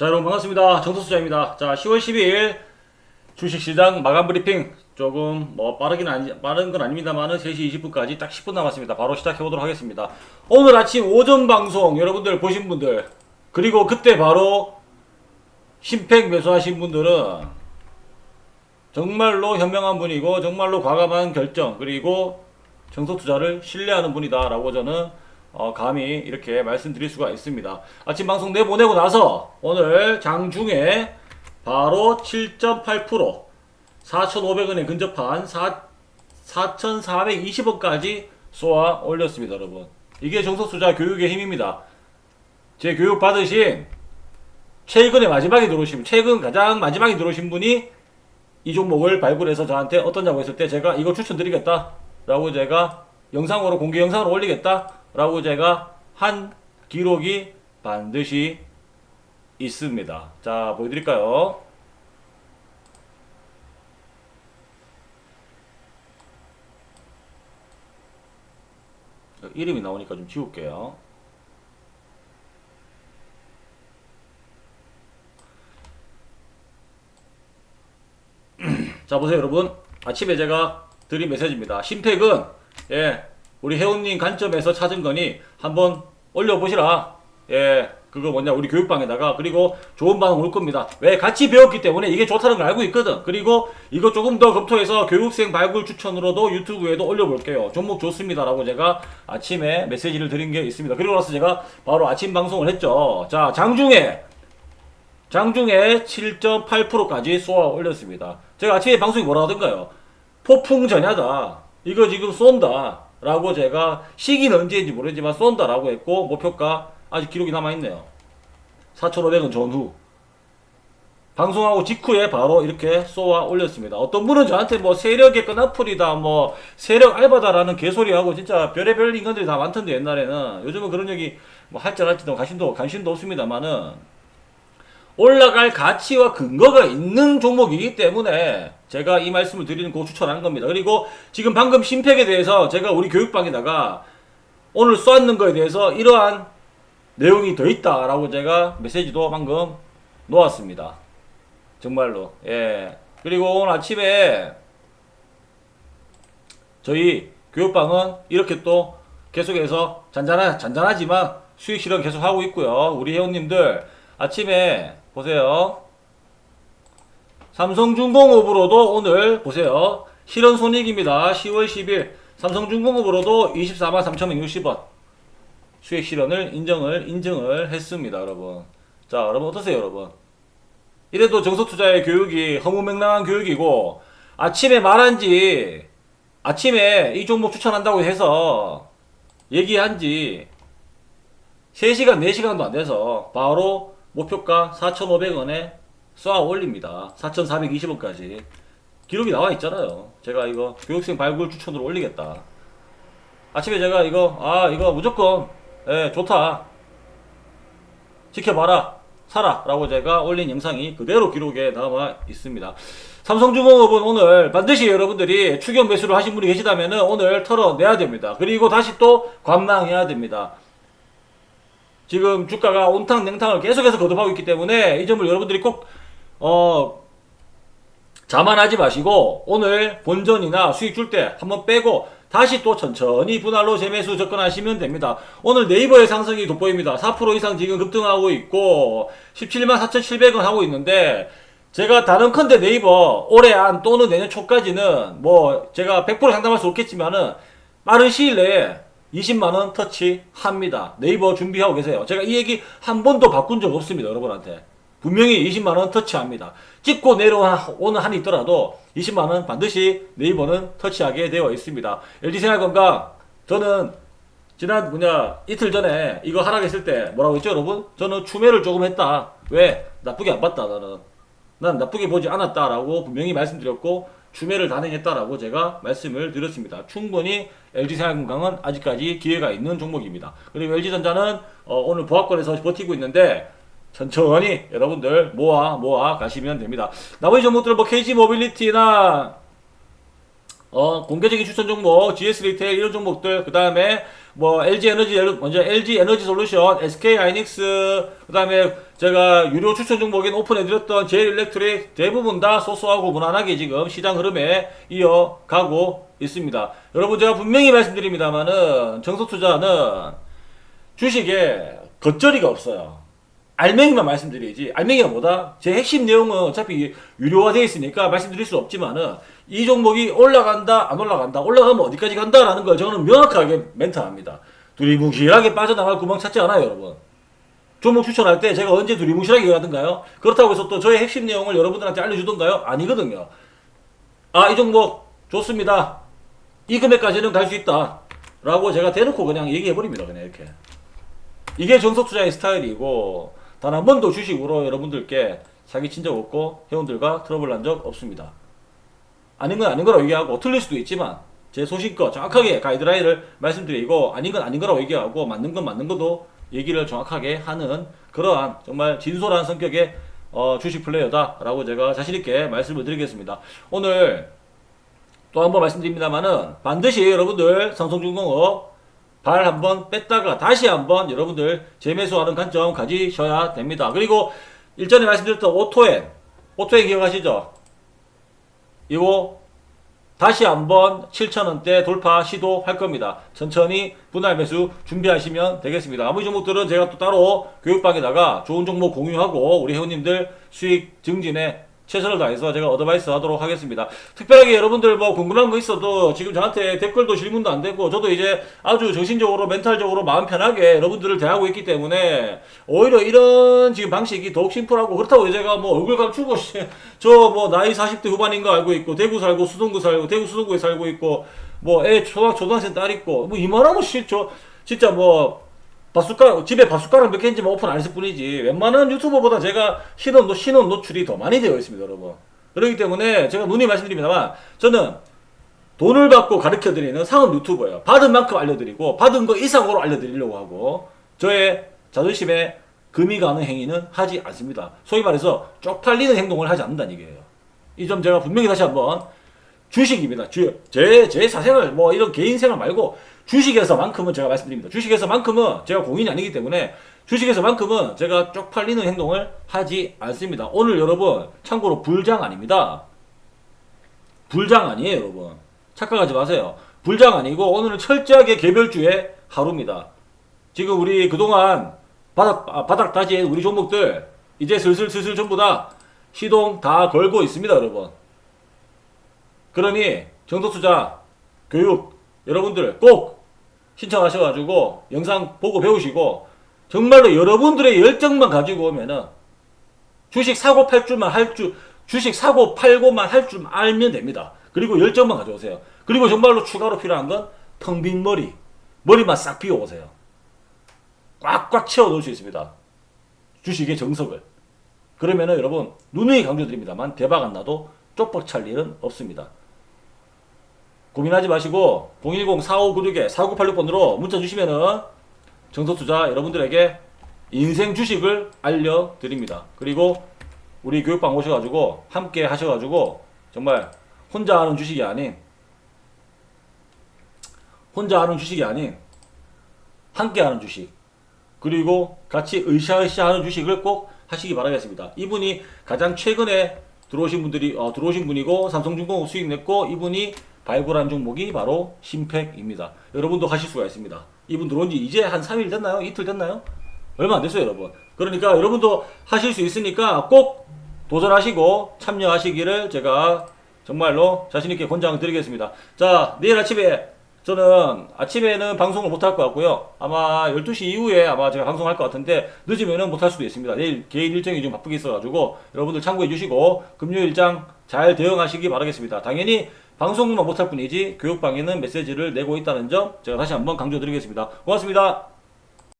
자 여러분 반갑습니다. 정석수자입니다. 자 10월 12일 주식시장 마감 브리핑. 조금 뭐 빠르긴 아니, 빠른 건 아닙니다만은 3시 20분까지 딱 10분 남았습니다. 바로 시작해 보도록 하겠습니다. 오늘 아침 오전 방송 여러분들 보신 분들 그리고 그때 바로 심팩 매수하신 분들은 정말로 현명한 분이고 정말로 과감한 결정 그리고 정석투자를 신뢰하는 분이다라고 저는 어, 감히 이렇게 말씀드릴 수가 있습니다. 아침 방송 내보내고 나서 오늘 장중에 바로 7.8% 4,500원에 근접한 4, 4,420원까지 쏘아 올렸습니다, 여러분. 이게 정석투자 교육의 힘입니다. 제 교육 받으신 최근에 마지막에 들어오신 최근 가장 마지막에 들어오신 분이 이 종목을 발굴해서 저한테 어떠냐고 했을 때 제가 이거 추천드리겠다 라고 제가 영상으로 공개 영상으로 올리겠다? 라고 제가 한 기록이 반드시 있습니다. 자 보여드릴까요? 이름이 나오니까 좀 지울게요. 자 보세요 여러분. 아침에 제가 드린 메시지입니다. 심팩은 예 우리 회원님 관점에서 찾은 거니 한번 올려보시라. 예 그거 뭐냐 우리 교육방에다가. 그리고 좋은 반응 올 겁니다. 왜? 같이 배웠기 때문에 이게 좋다는 걸 알고 있거든. 그리고 이거 조금 더 검토해서 교육생 발굴 추천으로도 유튜브에도 올려볼게요. 종목 좋습니다 라고 제가 아침에 메시지를 드린 게 있습니다. 그리고 나서 제가 바로 아침 방송을 했죠. 자 장중에 장중에 7.8%까지 쏘아 올렸습니다. 제가 아침에 방송이 뭐라 하던가요? 폭풍 전야다. 이거 지금 쏜다. 라고 제가 시기는 언제인지 모르지만 쏜다라고 했고 목표가 아직 기록이 남아있네요. 4,500원 전후. 방송하고 직후에 바로 이렇게 쏘아 올렸습니다. 어떤 분은 저한테 뭐 세력의 끈앞풀이다, 뭐 세력 알바다라는 개소리하고 진짜 별의별 인간들이 다 많던데 옛날에는 요즘은 그런 얘기 뭐 할줄 알지도 관심도 관심도 없습니다만은 올라갈 가치와 근거가 있는 종목이기 때문에 제가 이 말씀을 드리는 거 추천하는 겁니다. 그리고 지금 방금 심팩에 대해서 제가 우리 교육방에다가 오늘 쏘았는 거에 대해서 이러한 내용이 더 있다라고 제가 메시지도 방금 놓았습니다. 정말로. 예. 그리고 오늘 아침에 저희 교육방은 이렇게 또 계속해서 잔잔하, 잔잔하지만 수익 실현 계속 하고 있고요. 우리 회원님들 아침에 보세요. 삼성중공업으로도 오늘 보세요. 실현 손익입니다. 10월 10일 삼성중공업으로도 24만 3,160원 수익 실현을 인정을 인증을 했습니다, 여러분. 자, 여러분 어떠세요, 여러분? 이래도 정석투자의 교육이 허무맹랑한 교육이고 아침에 말한지 아침에 이 종목 추천한다고 해서 얘기한 지 3시간, 4시간도 안 돼서 바로 목표가 4,500원에 쏘아 올립니다. 4,420원까지. 기록이 나와 있잖아요. 제가 이거 교육생 발굴 추천으로 올리겠다. 아침에 제가 이거, 아, 이거 무조건, 예, 좋다. 지켜봐라. 사라. 라고 제가 올린 영상이 그대로 기록에 남아 있습니다. 삼성중공업은 오늘 반드시 여러분들이 추격 매수를 하신 분이 계시다면 오늘 털어내야 됩니다. 그리고 다시 또 관망해야 됩니다. 지금 주가가 온탕 냉탕을 계속해서 거듭하고 있기 때문에 이 점을 여러분들이 꼭 어, 자만하지 마시고 오늘 본전이나 수익 줄 때 한번 빼고 다시 또 천천히 분할로 재매수 접근하시면 됩니다. 오늘 네이버의 상승이 돋보입니다. 4% 이상 지금 급등하고 있고 17만 4,700원 하고 있는데 제가 다른 컨대 네이버 올해 안 또는 내년 초까지는 뭐 제가 100% 상담할 수 없겠지만은 빠른 시일 내에 20만원 터치합니다. 네이버 준비하고 계세요. 제가 이 얘기 한 번도 바꾼 적 없습니다. 여러분한테. 분명히 20만원 터치합니다. 찍고 내려오는 한이 있더라도 20만원 반드시 네이버는 터치하게 되어 있습니다. LG생활건강, 저는 지난 뭐냐 이틀 전에 이거 하락했을 때 뭐라고 했죠 여러분? 저는 추매를 조금 했다. 왜? 나쁘게 안 봤다 나는. 난 나쁘게 보지 않았다라고 분명히 말씀드렸고 추매를 단행했다라고 제가 말씀을 드렸습니다. 충분히 LG생활건강은 아직까지 기회가 있는 종목입니다. 그리고 LG전자는 어, 오늘 보합권에서 버티고 있는데 천천히 여러분들 모아 모아 가시면 됩니다. 나머지 종목들은 뭐 KG모빌리티나 어, 공개적인 추천 종목, GS 리테일 이런 종목들, 그 다음에 뭐 LG 에너지, 먼저 LG 에너지 솔루션, SK 하이닉스, 그 다음에 제가 유료 추천 종목인 오픈해드렸던 제일 일렉트릭 대부분 다 소소하고 무난하게 지금 시장 흐름에 이어가고 있습니다. 여러분 제가 분명히 말씀드립니다만은 정석 투자는 주식에 겉절이가 없어요. 알맹이만 말씀드리지. 알맹이가 뭐다? 제 핵심 내용은 어차피 유료화되어 있으니까 말씀드릴 수 없지만은 이 종목이 올라간다, 안 올라간다, 올라가면 어디까지 간다라는 걸 저는 명확하게 멘트합니다. 두리뭉실하게 빠져나갈 구멍 찾지 않아요, 여러분. 종목 추천할 때 제가 언제 두리뭉실하게 가든가요? 그렇다고 해서 또 저의 핵심 내용을 여러분들한테 알려주던가요? 아니거든요. 아, 이 종목 좋습니다. 이 금액까지는 갈 수 있다. 라고 제가 대놓고 그냥 얘기해버립니다. 그냥 이렇게. 이게 정석 투자의 스타일이고 단 한 번도 주식으로 여러분들께 사기 친적 없고 회원들과 트러블 난 적 없습니다. 아닌 건 아닌 거라고 얘기하고 틀릴 수도 있지만 제 소신껏 정확하게 가이드라인을 말씀드리고 아닌 건 아닌 거라고 얘기하고 맞는 건 맞는 것도 얘기를 정확하게 하는 그러한 정말 진솔한 성격의 어, 주식 플레이어다라고 제가 자신 있게 말씀을 드리겠습니다. 오늘 또 한 번 말씀드립니다만은 반드시 여러분들 삼성중공업 발 한번 뺐다가 다시 한번 여러분들 재매수하는 관점 가지셔야 됩니다. 그리고 일전에 말씀드렸던 오토엔, 오토엔 기억하시죠? 이거 다시 한번 7,000원대 돌파 시도할 겁니다. 천천히 분할 매수 준비하시면 되겠습니다. 나머지 종목들은 제가 또 따로 교육방에다가 좋은 종목 공유하고 우리 회원님들 수익 증진에 최선을 다해서 제가 어드바이스 하도록 하겠습니다. 특별하게 여러분들 뭐 궁금한 거 있어도 지금 저한테 댓글도 질문도 안 되고 저도 이제 아주 정신적으로 멘탈적으로 마음 편하게 여러분들을 대하고 있기 때문에 오히려 이런 지금 방식이 더욱 심플하고 그렇다고 제가 뭐 얼굴 감추고 저 뭐 나이 40대 후반인 거 알고 있고 대구 살고 수동구 살고 대구 수동구에 살고 있고 뭐 애 초등 초등학생 딸 있고 뭐 이만하면 저 진짜 뭐 바숫가락, 집에 바숫가락 몇 개인지만 오픈 안 했을 뿐이지, 웬만한 유튜버보다 제가 신원, 노- 신원 노출이 더 많이 되어 있습니다, 여러분. 그렇기 때문에 제가 누누이 말씀드립니다만, 저는 돈을 받고 가르쳐 드리는 상업 유튜버예요. 받은 만큼 알려드리고, 받은 거 이상으로 알려드리려고 하고, 저의 자존심에 금이 가는 행위는 하지 않습니다. 소위 말해서 쪽팔리는 행동을 하지 않는다는 얘기예요. 이 점 제가 분명히 다시 한번 주식입니다. 주, 제, 제 사생활, 뭐 이런 개인 생활 말고 주식에서만큼은 제가 말씀드립니다. 주식에서만큼은 제가 공인이 아니기 때문에 주식에서만큼은 제가 쪽팔리는 행동을 하지 않습니다. 오늘 여러분, 참고로 불장 아닙니다. 불장 아니에요, 여러분. 착각하지 마세요. 불장 아니고 오늘은 철저하게 개별주의 하루입니다. 지금 우리 그동안 바닥, 아, 바닥 다지의 우리 종목들 이제 슬슬 슬슬 전부 다 시동 다 걸고 있습니다, 여러분. 그러니 정도투자 교육 여러분들 꼭 신청하셔가지고 영상 보고 배우시고 정말로 여러분들의 열정만 가지고 오면은 주식 사고 팔 줄만 할 줄, 주식 사고 팔고만 할 줄 알면 됩니다. 그리고 열정만 가져오세요. 그리고 정말로 추가로 필요한 건 텅 빈 머리, 머리만 싹 비워오세요. 꽉꽉 채워 넣을 수 있습니다. 주식의 정석을. 그러면은 여러분 누누이 강조드립니다만 대박 안 나도 쪽박 찰 일은 없습니다. 고민하지 마시고 010-4596에 4986번으로 문자 주시면은 정석투자 여러분들에게 인생 주식을 알려드립니다. 그리고 우리 교육방 오셔가지고 함께 하셔가지고 정말 혼자 하는 주식이 아닌 혼자 하는 주식이 아닌 함께 하는 주식 그리고 같이 으쌰으쌰 하는 주식을 꼭 하시기 바라겠습니다. 이분이 가장 최근에 들어오신 분들이 어, 들어오신 분이고 삼성중공업 수익 냈고 이분이 발굴한 종목이 바로 심팩입니다. 여러분도 하실 수가 있습니다. 이분 들어온 지 이제 한 3일 됐나요? 이틀 됐나요? 얼마 안 됐어요, 여러분. 그러니까 여러분도 하실 수 있으니까 꼭 도전하시고 참여하시기를 제가 정말로 자신있게 권장드리겠습니다. 자, 내일 아침에 저는 아침에는 방송을 못 할 것 같고요. 아마 12시 이후에 아마 제가 방송할 것 같은데 늦으면은 못 할 수도 있습니다. 내일 개인 일정이 좀 바쁘게 있어가지고 여러분들 참고해 주시고 금요일 일정 잘 대응하시기 바라겠습니다. 당연히 방송만 못할 뿐이지 교육방에는 메시지를 내고 있다는 점 제가 다시 한번 강조드리겠습니다. 고맙습니다.